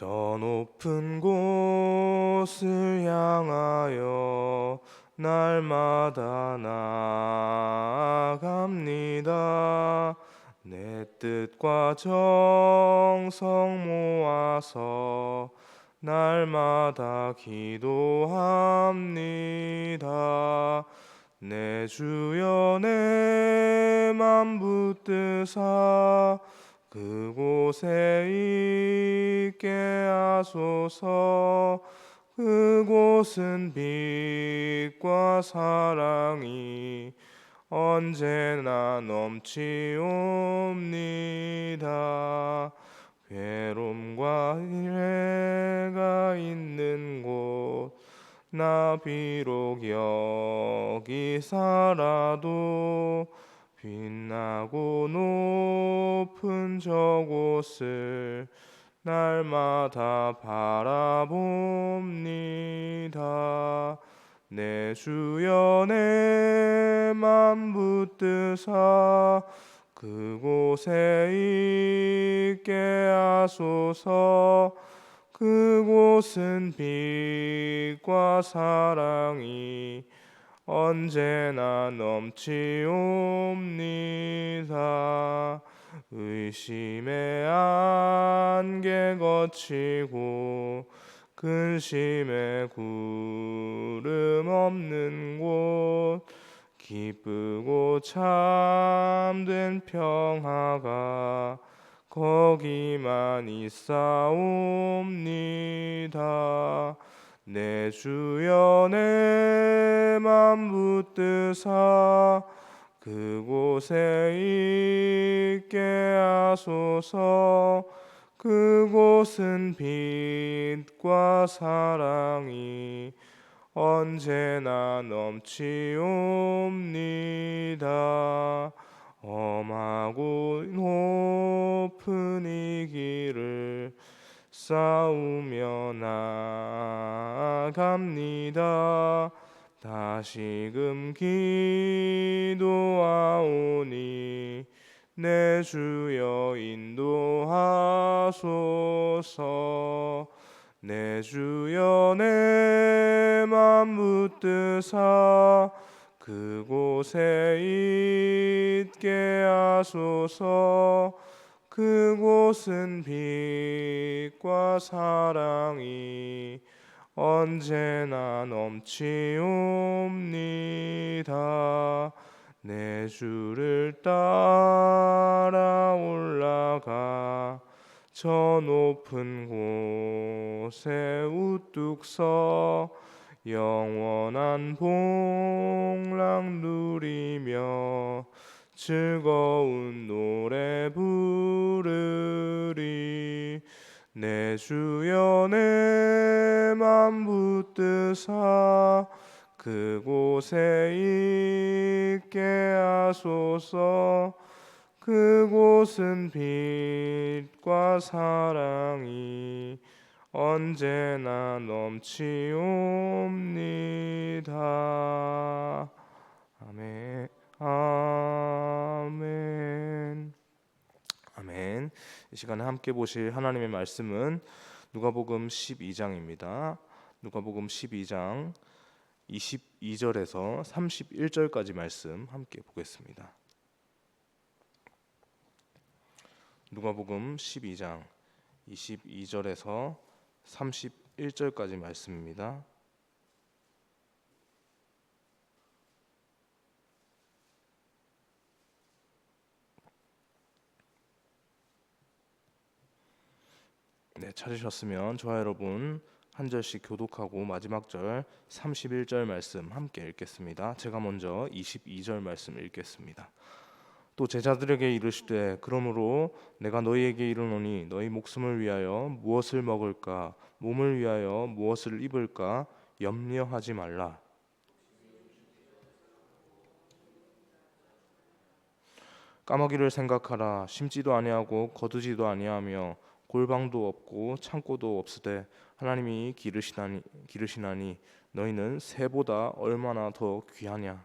저 높은 곳을 향하여 날마다 나아갑니다. 내 뜻과 정성 모아서 날마다 기도합니다. 내 주여 내맘 붙드사 그곳에 있게 하소서. 그곳은 빛과 사랑이 언제나 넘치옵니다. 괴로움과 일해가 있는 곳 나 비록 여기 살아도 빛나고 높은 저곳을 날마다 바라봅니다. 내 주여 내맘 붙드사 그곳에 있게 하소서 그곳은 빛과 사랑이 언제나 넘치옵니다. 의심의 안개 거치고 근심의 구름 없는 곳 기쁘고 참된 평화가 거기만 있사옵니다. 내 주여 내맘 붙드사 그곳에 있게 하소서 그곳은 빛과 사랑이 언제나 넘치옵니다. 엄하고 높은 이 길을 싸우며 나갑니다. 다시금 기 내 주여 인도하소서 내 주여 내 맘 붙드사 그곳에 있게 하소서 그곳은 빛과 사랑이 언제나 넘치옵니다. 내 주를 따라 올라가 저 높은 곳에 우뚝 서 영원한 복락 누리며 즐거운 노래 부르리. 내 주여 내맘 붙드사 그곳에 있게 하소서 그곳은 빛과 사랑이 언제나 넘치옵니다. 아멘. 아멘. 아멘. 이 시간에 함께 보실 하나님의 말씀은 누가복음 12장입니다. 누가복음 12장 22절에서 31절까지 말씀 함께 보겠습니다. 누가복음 12장 22절에서 31절까지 말씀입니다. 네, 찾으셨으면 저와 여러분 한 절씩 교독하고 마지막 절 31절 말씀 함께 읽겠습니다. 제가 먼저 22절 말씀 읽겠습니다. 또 제자들에게 이르시되 그러므로 내가 너희에게 이르노니 너희 목숨을 위하여 무엇을 먹을까 몸을 위하여 무엇을 입을까 염려하지 말라. 까마귀를 생각하라 심지도 아니하고 거두지도 아니하며 골방도 없고 창고도 없으되 하나님이 기르시나니, 기르시나니 너희는 새보다 얼마나 더 귀하냐?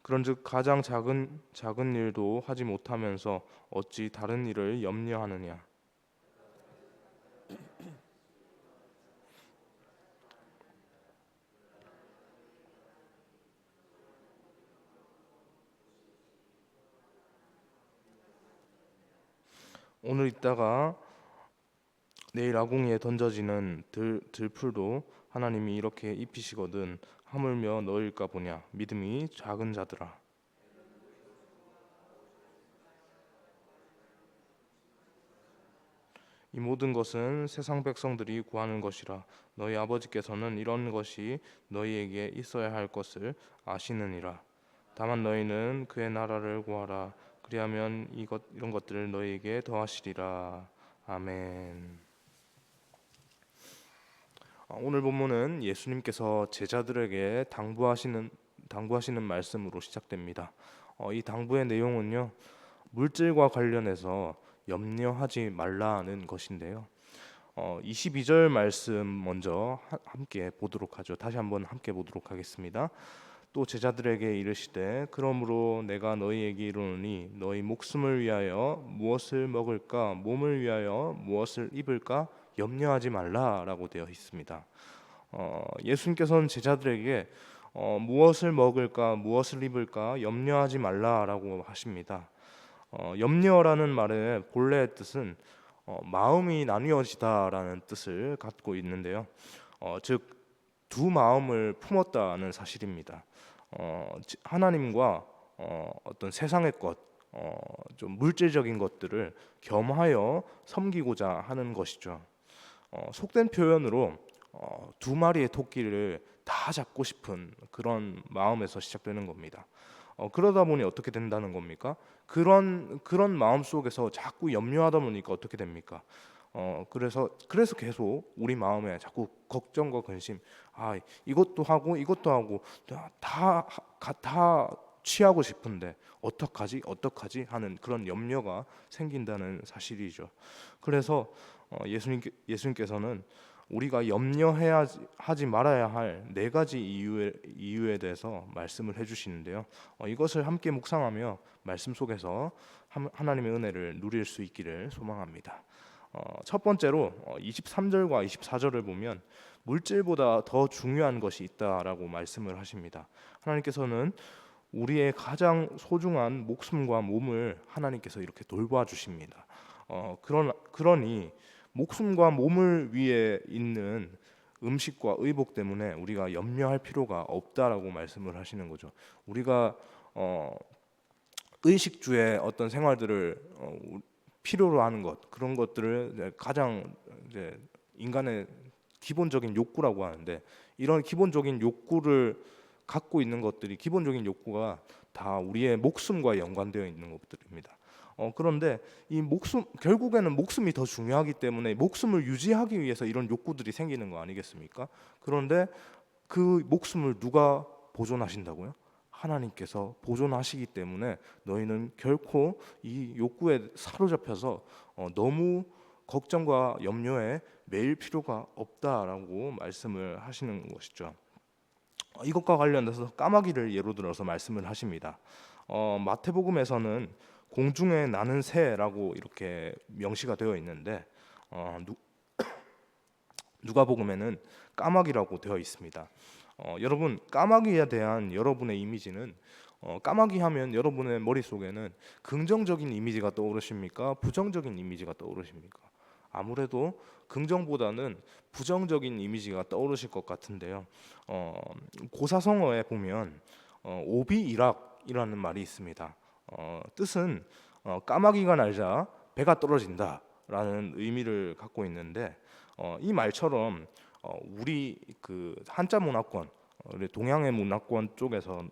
그런즉 가장 작은 작은 일도 하지 못하면서 어찌 다른 일을 염려하느냐 오늘 있다가 내일 아궁이에 던져지는 들, 들풀도 하나님이 이렇게 입히시거든 하물며 너일까 보냐. 믿음이 작은 자들아. 이 모든 것은 세상 백성들이 구하는 것이라 너희 아버지께서는 이런 것이 너희에게 있어야 할 것을 아시느니라. 다만 너희는 그의 나라를 구하라 그리하면 이것 이런 것들을 너희에게 더하시리라 아멘. 아, 오늘 본문은 예수님께서 제자들에게 당부하시는 당부하시는 말씀으로 시작됩니다. 어, 이 당부의 내용은요 물질과 관련해서 염려하지 말라는 것인데요. 어, 22절 말씀 먼저 하, 함께 보도록 하죠. 다시 한번 함께 보도록 하겠습니다. 또 제자들에게 이르시되 그러므로 내가 너희에게 이르노니 너희 목숨을 위하여 무엇을 먹을까 몸을 위하여 무엇을 입을까 염려하지 말라라고 되어 있습니다. 어, 예수님께서는 제자들에게 어, 무엇을 먹을까 무엇을 입을까 염려하지 말라라고 하십니다. 어, 염려라는 말의 본래의 뜻은 어, 마음이 나뉘어지다라는 뜻을 갖고 있는데요. 어, 즉두 마음을 품었다는 사실입니다. 어, 하나님과 어, 어떤 세상의 것, 어, 좀 물질적인 것들을 겸하여 섬기고자 하는 것이죠. 어, 속된 표현으로 어, 두 마리의 토끼를 다 잡고 싶은 그런 마음에서 시작되는 겁니다. 어, 그러다 보니 어떻게 된다는 겁니까? 그런 그런 마음 속에서 자꾸 염려하다 보니까 어떻게 됩니까? 어 그래서 그래서 계속 우리 마음에 자꾸 걱정과 근심 아 이것도 하고 이것도 하고 다다 다 취하고 싶은데 어떡하지 어떡하지 하는 그런 염려가 생긴다는 사실이죠. 그래서 어, 예수님 예수님께서는 우리가 염려해야 하지 말아야 할 네 가지 이유에 이유에 대해서 말씀을 해주시는데요. 어, 이것을 함께 묵상하며 말씀 속에서 하나님의 은혜를 누릴 수 있기를 소망합니다. 어, 첫 번째로 23절과 어, 24절을 보면 물질보다 더 중요한 것이 있다라고 말씀을 하십니다. 하나님께서는 우리의 가장 소중한 목숨과 몸을 하나님께서 이렇게 돌봐 주십니다. 어, 그런 그러니 목숨과 몸을 위해 있는 음식과 의복 때문에 우리가 염려할 필요가 없다라고 말씀을 하시는 거죠. 우리가 어, 의식주의 어떤 생활들을 어, 필요로 하는 것 그런 것들을 가장 이제 인간의 기본적인 욕구라고 하는데 이런 기본적인 욕구를 갖고 있는 것들이 기본적인 욕구가 다 우리의 목숨과 연관되어 있는 것들입니다. 어, 그런데 이 목숨 결국에는 목숨이 더 중요하기 때문에 목숨을 유지하기 위해서 이런 욕구들이 생기는 거 아니겠습니까? 그런데 그 목숨을 누가 보존하신다고요? 하나님께서 보존하시기 때문에 너희는 결코 이 욕구에 사로잡혀서 어, 너무 걱정과 염려에 매일 필요가 없다라고 말씀을 하시는 것이죠. 어, 이것과 관련해서 까마귀를 예로 들어서 말씀을 하십니다. 어, 마태복음에서는 공중에 나는 새라고 이렇게 명시가 되어 있는데 어, 누, 누가복음에는 까마귀라고 되어 있습니다. 어, 여러분 까마귀에 대한 여러분의 이미지는 어, 까마귀 하면 여러분의 머릿속에는 긍정적인 이미지가 떠오르십니까? 부정적인 이미지가 떠오르십니까? 아무래도 긍정보다는 부정적인 이미지가 떠오르실 것 같은데요. 어, 고사성어에 보면 어, 오비이락이라는 말이 있습니다. 어, 뜻은 어, 까마귀가 날자 배가 떨어진다라는 의미를 갖고 있는데 어, 이 말처럼 어, 우리 그 한자 문화권, 동양의 문화권 쪽에서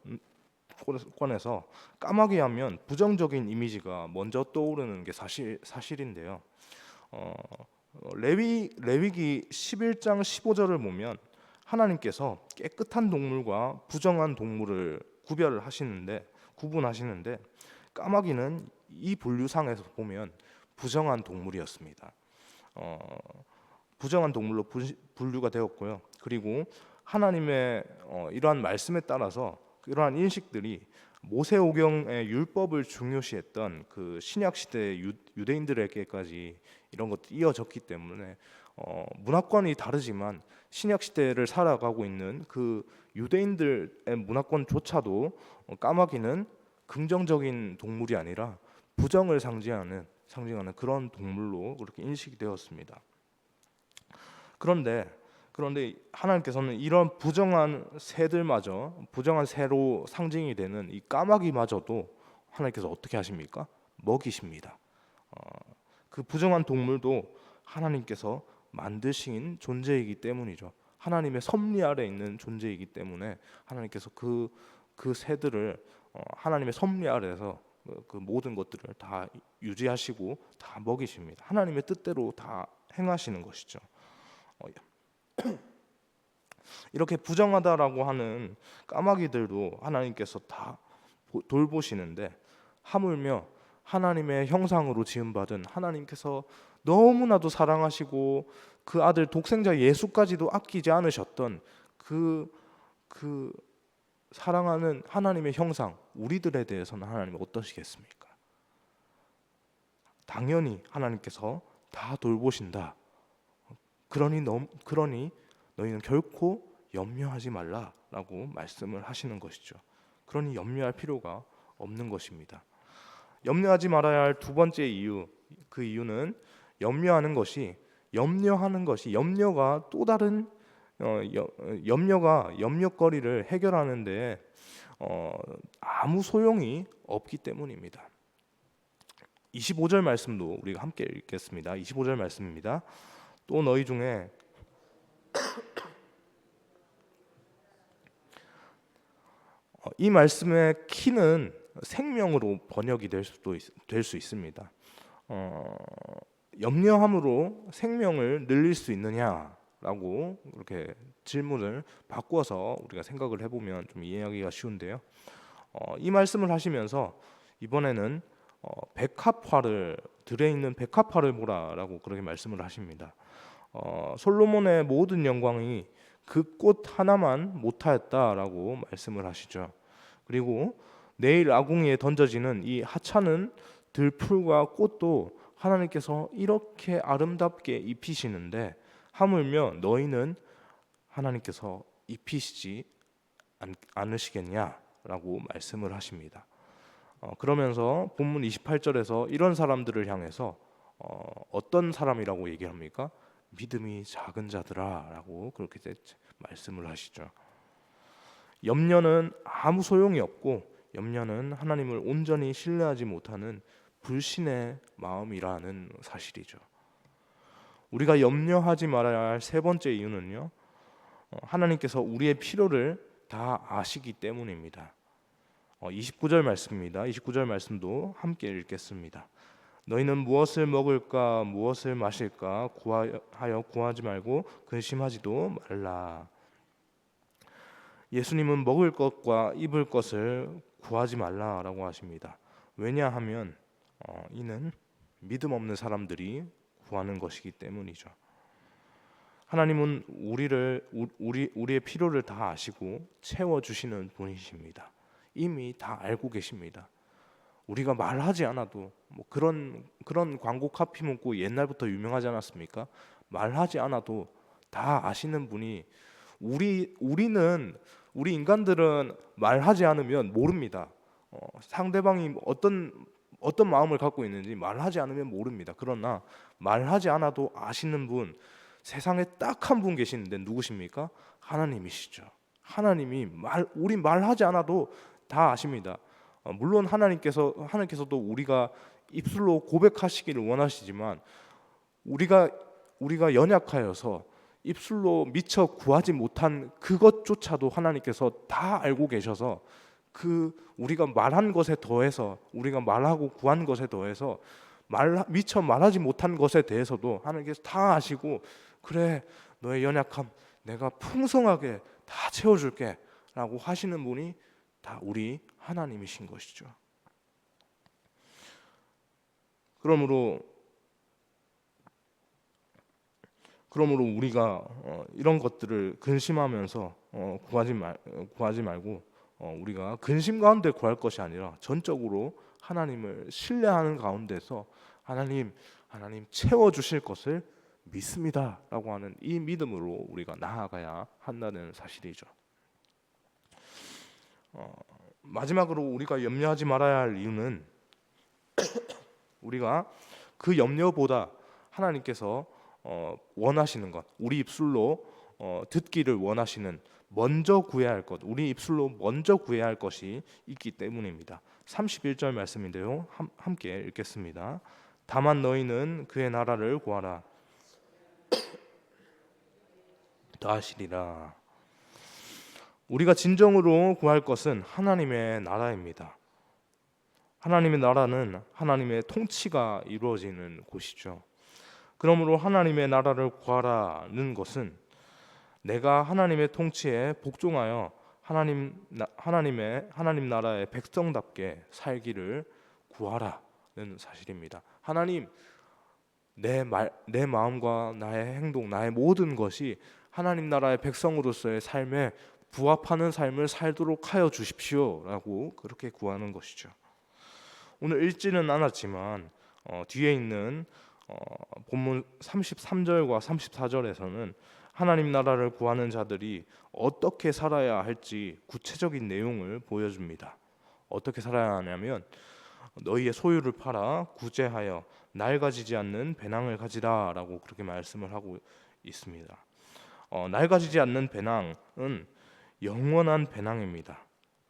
권에서 까마귀 하면 부정적인 이미지가 먼저 떠오르는 게 사실 사실인데요. 어, 레위 레위기 11장 15절을 보면 하나님께서 깨끗한 동물과 부정한 동물을 구별을 하시는데 구분하시는데 까마귀는 이 분류상에서 보면 부정한 동물이었습니다. 어, 부정한 동물로 분류가 되었고요. 그리고 하나님의 어, 이러한 말씀에 따라서 이러한 인식들이 모세오경의 율법을 중요시했던 그 신약 시대 유대인들에게까지 이런 것들이 이어졌기 때문에 어, 문화권이 다르지만 신약 시대를 살아가고 있는 그 유대인들의 문화권조차도 어, 까마귀는 긍정적인 동물이 아니라 부정을 상징하는 상징하는 그런 동물로 그렇게 인식이 되었습니다. 그런데 그런데 하나님께서는 이런 부정한 새들마저 부정한 새로 상징이 되는 이 까마귀마저도 하나님께서 어떻게 하십니까? 먹이십니다. 어, 그 부정한 동물도 하나님께서 만드신 존재이기 때문이죠. 하나님의 섭리 아래 있는 존재이기 때문에 하나님께서 그그 새들을 어, 하나님의 섭리 아래서 그, 그 모든 것들을 다 유지하시고 다 먹이십니다. 하나님의 뜻대로 다 행하시는 것이죠. 어, 이렇게 부정하다라고 하는 까마귀들도 하나님께서 다 돌보시는데 하물며 하나님의 형상으로 지음받은 하나님께서 너무나도 사랑하시고 그 아들 독생자 예수까지도 아끼지 않으셨던 그, 그 사랑하는 하나님의 형상, 우리들에 대해서는 하나님 어떠시겠습니까? 당연히 하나님께서 다 돌보신다. 그러니 너, 그러니 너희는 결코 염려하지 말라라고 말씀을 하시는 것이죠. 그러니 염려할 필요가 없는 것입니다. 염려하지 말아야 할 두 번째 이유, 그 이유는 염려하는 것이 염려하는 것이 염려가 또 다른 어, 염려가 염려거리를 해결하는데 어, 아무 소용이 없기 때문입니다. 25절 말씀도 우리가 함께 읽겠습니다. 25절 말씀입니다. 또 너희 중에 어, 이 말씀의 키는 생명으로 번역이 될 수도 될 수 있습니다. 어, 염려함으로 생명을 늘릴 수 있느냐라고 이렇게 질문을 바꿔서 우리가 생각을 해보면 좀 이해하기가 쉬운데요. 어, 이 말씀을 하시면서 이번에는 어, 백합화를 들에 있는 백합화를 보라라고 그렇게 말씀을 하십니다. 어, 솔로몬의 모든 영광이 그 꽃 하나만 못하였다라고 말씀을 하시죠. 그리고 내일 아궁이에 던져지는 이 하찮은 들풀과 꽃도 하나님께서 이렇게 아름답게 입히시는데 하물며 너희는 하나님께서 입히시지 않으시겠냐라고 말씀을 하십니다. 어, 그러면서 본문 28절에서 이런 사람들을 향해서 어, 어떤 사람이라고 얘기합니까? 믿음이 작은 자들아라고 그렇게 말씀을 하시죠. 염려는 아무 소용이 없고 염려는 하나님을 온전히 신뢰하지 못하는 불신의 마음이라는 사실이죠. 우리가 염려하지 말아야 할 세 번째 이유는요. 어, 하나님께서 우리의 필요를 다 아시기 때문입니다. 29절 어, 말씀입니다. 29절 말씀도 함께 읽겠습니다. 너희는 무엇을 먹을까 무엇을 마실까 구하여 구하지 말고 근심하지도 말라. 예수님은 먹을 것과 입을 것을 구하지 말라라고 하십니다. 왜냐하면 어, 이는 믿음 없는 사람들이 구하는 것이기 때문이죠. 하나님은 우리를 우리 우리의 필요를 다 아시고 채워 주시는 분이십니다. 이미 다 알고 계십니다. 우리가 말하지 않아도 뭐 그런 그런 광고 카피 문구 옛날부터 유명하지 않았습니까? 말하지 않아도 다 아시는 분이 우리 우리는 우리 인간들은 말하지 않으면 모릅니다. 어, 상대방이 어떤 어떤 마음을 갖고 있는지 말하지 않으면 모릅니다. 그러나 말하지 않아도 아시는 분 세상에 딱 한 분 계시는데 누구십니까? 하나님이시죠. 하나님이 말 우리 말하지 않아도 다 아십니다. 어, 물론 하나님께서 하나님께서도 우리가 입술로 고백하시기를 원하시지만 우리가 우리가 연약하여서 입술로 미처 구하지 못한 그것조차도 하나님께서 다 알고 계셔서 그 우리가 말한 것에 더해서 우리가 말하고 구한 것에 더해서 말 미처 말하지 못한 것에 대해서도 하나님께서 다 아시고 그래 너의 연약함 내가 풍성하게 다 채워줄게라고 하시는 분이 다 우리 하나님이신 것이죠. 그러므로 그러므로 우리가 어, 이런 것들을 근심하면서 어, 구하지 말 구하지 말고 어, 우리가 근심 가운데 구할 것이 아니라 전적으로 하나님을 신뢰하는 가운데서 하나님 하나님 채워 주실 것을 믿습니다라고 하는 이 믿음으로 우리가 나아가야 한다는 사실이죠. 어, 마지막으로 우리가 염려하지 말아야 할 이유는 우리가 그 염려보다 하나님께서 어, 원하시는 것, 우리 입술로 어, 듣기를 원하시는 먼저 구해야 할 것, 우리 입술로 먼저 구해야 할 것이 있기 때문입니다. 31절 말씀인데요. 함, 함께 읽겠습니다. 다만 너희는 그의 나라를 구하라. 더하시리라. 우리가 진정으로 구할 것은 하나님의 나라입니다. 하나님의 나라는 하나님의 통치가 이루어지는 곳이죠. 그러므로 하나님의 나라를 구하라는 것은 내가 하나님의 통치에 복종하여 하나님 하나님의 하나님 나라의 백성답게 살기를 구하라는 사실입니다. 하나님 내 말, 내 마음과 나의 행동, 나의 모든 것이 하나님 나라의 백성으로서의 삶에 부합하는 삶을 살도록 하여 주십시오라고 그렇게 구하는 것이죠. 오늘 읽지는 않았지만 어, 뒤에 있는 어, 본문 33절과 34절에서는 하나님 나라를 구하는 자들이 어떻게 살아야 할지 구체적인 내용을 보여줍니다. 어떻게 살아야 하냐면 너희의 소유를 팔아 구제하여 낡아지지 않는 배낭을 가지라라고 그렇게 말씀을 하고 있습니다. 어, 낡아지지 않는 배낭은 영원한 배낭입니다.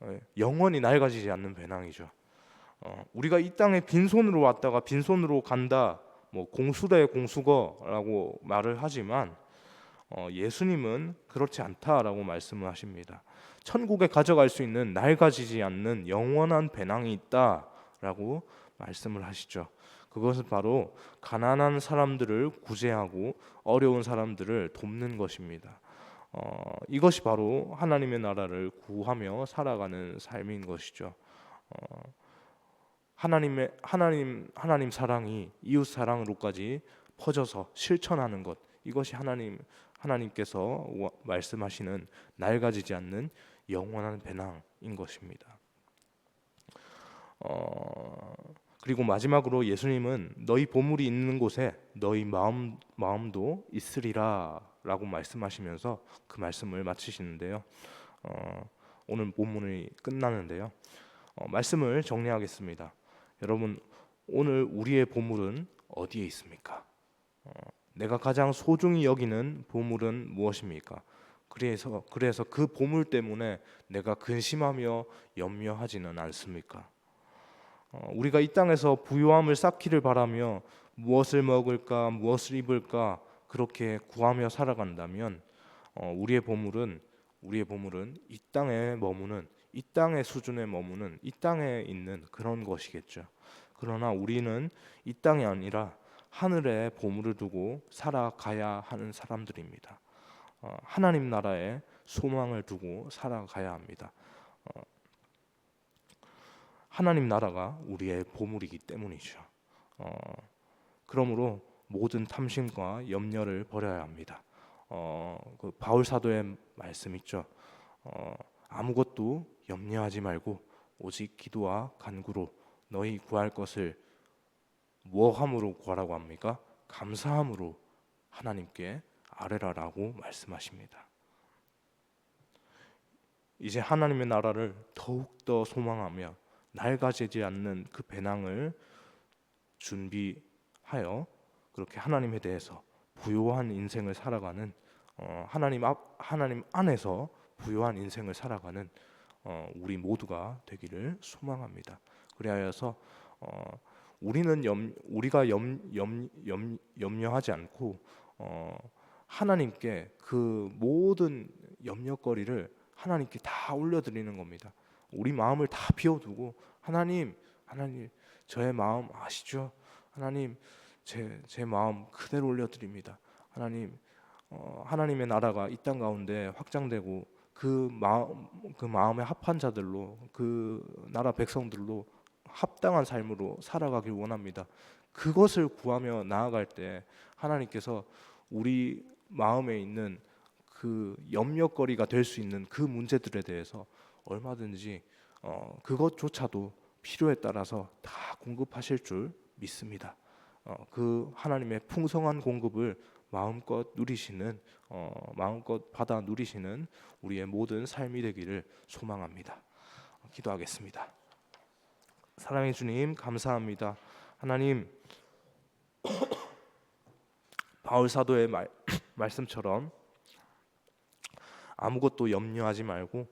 예, 영원히 낡아지지 않는 배낭이죠. 어, 우리가 이 땅에 빈손으로 왔다가 빈손으로 간다, 뭐 공수대 공수거라고 말을 하지만 어, 예수님은 그렇지 않다라고 말씀을 하십니다. 천국에 가져갈 수 있는 낡아지지 않는 영원한 배낭이 있다라고 말씀을 하시죠. 그것은 바로 가난한 사람들을 구제하고 어려운 사람들을 돕는 것입니다. 어, 이것이 바로 하나님의 나라를 구하며 살아가는 삶인 것이죠. 어, 하나님의 하나님 하나님 사랑이 이웃 사랑으로까지 퍼져서 실천하는 것 이것이 하나님 하나님께서 말씀하시는 낡아지지 않는 영원한 배낭인 것입니다. 어, 그리고 마지막으로 예수님은 너희 보물이 있는 곳에 너희 마음 마음도 있으리라 라고 말씀하시면서 그 말씀을 마치시는데요. 어, 오늘 본문이 끝나는데요. 어, 말씀을 정리하겠습니다. 여러분 오늘 우리의 보물은 어디에 있습니까? 어, 내가 가장 소중히 여기는 보물은 무엇입니까? 그래서 그래서 그 보물 때문에 내가 근심하며 염려하지는 않습니까? 어, 우리가 이 땅에서 부유함을 쌓기를 바라며 무엇을 먹을까, 무엇을 입을까 그렇게 구하며 살아간다면 어, 우리의 보물은 우리의 보물은 이 땅에 머무는 이 땅의 수준에 머무는 이 땅에 있는 그런 것이겠죠. 그러나 우리는 이 땅이 아니라 하늘에 보물을 두고 살아가야 하는 사람들입니다. 어, 하나님 나라에 소망을 두고 살아가야 합니다. 어, 하나님 나라가 우리의 보물이기 때문이죠. 어, 그러므로 모든 탐심과 염려를 버려야 합니다. 어, 그 바울 사도의 말씀 있죠. 어, 아무것도 염려하지 말고 오직 기도와 간구로 너희 구할 것을 뭐함으로 구하라고 합니까? 감사함으로 하나님께 아뢰라라고 말씀하십니다. 이제 하나님의 나라를 더욱 더 소망하며 낡아지지 않는 그 배낭을 준비하여 그렇게 하나님에 대해서 부요한 인생을 살아가는 어, 하나님 앞 하나님 안에서 부요한 인생을 살아가는 어, 우리 모두가 되기를 소망합니다. 그리하여서 어, 우리는 염, 우리가 염, 염, 염, 염려하지 않고 어, 하나님께 그 모든 염려거리를 하나님께 다 올려드리는 겁니다. 우리 마음을 다 비워두고 하나님, 하나님 저의 마음 아시죠? 하나님 제, 제 마음 그대로 올려드립니다. 하나님 어, 하나님의 나라가 이 땅 가운데 확장되고 그 마음 그 마음에 합한 자들로 그 나라 백성들로 합당한 삶으로 살아가길 원합니다. 그것을 구하며 나아갈 때 하나님께서 우리 마음에 있는 그 염려거리가 될 수 있는 그 문제들에 대해서 얼마든지 어, 그것조차도 필요에 따라서 다 공급하실 줄 믿습니다. 어, 그 하나님의 풍성한 공급을 마음껏 누리시는 어, 마음껏 받아 누리시는 우리의 모든 삶이 되기를 소망합니다. 기도하겠습니다. 사랑의 주님 감사합니다. 하나님 바울 사도의 말, 말씀처럼 아무것도 염려하지 말고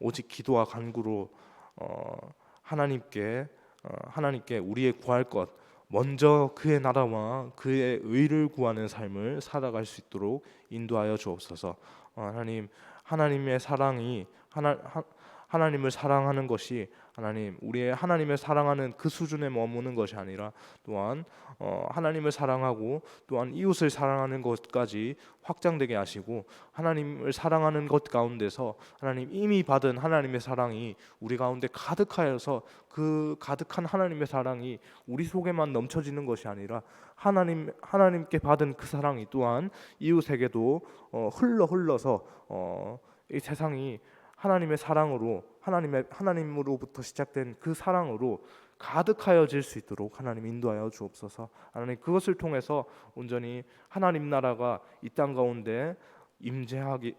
오직 기도와 간구로 어, 하나님께 어, 하나님께 우리의 구할 것 먼저 그의 나라와 그의 의를 구하는 삶을 살아갈 수 있도록 인도하여 주옵소서. 어, 하나님 하나님의 사랑이 하나 하, 하나님을 사랑하는 것이 하나님 우리의 하나님을 사랑하는 그 수준에 머무는 것이 아니라 또한 어, 하나님을 사랑하고 또한 이웃을 사랑하는 것까지 확장되게 하시고 하나님을 사랑하는 것 가운데서 하나님 이미 받은 하나님의 사랑이 우리 가운데 가득하여서 그 가득한 하나님의 사랑이 우리 속에만 넘쳐지는 것이 아니라 하나님 하나님께 받은 그 사랑이 또한 이웃에게도 어, 흘러 흘러서 어, 이 세상이 하나님의 사랑으로 하나님의 하나님으로부터 시작된 그 사랑으로 가득하여질 수 있도록 하나님 인도하여 주옵소서. 하나님 그것을 통해서 온전히 하나님 나라가 이 땅 가운데 임재하기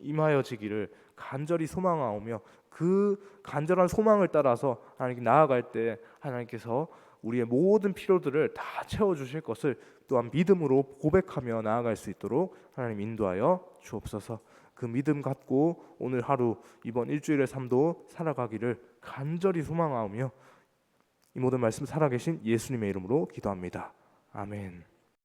임하여지기를 간절히 소망하오며 그 간절한 소망을 따라서 하나님 나아갈 때 하나님께서 우리의 모든 필요들을 다 채워 주실 것을 또한 믿음으로 고백하며 나아갈 수 있도록 하나님 인도하여 주옵소서. 그 믿음 갖고 오늘 하루 이번 일주일의 삶도 살아가기를 간절히 소망하오며 이 모든 말씀 살아계신 예수님의 이름으로 기도합니다. 아멘.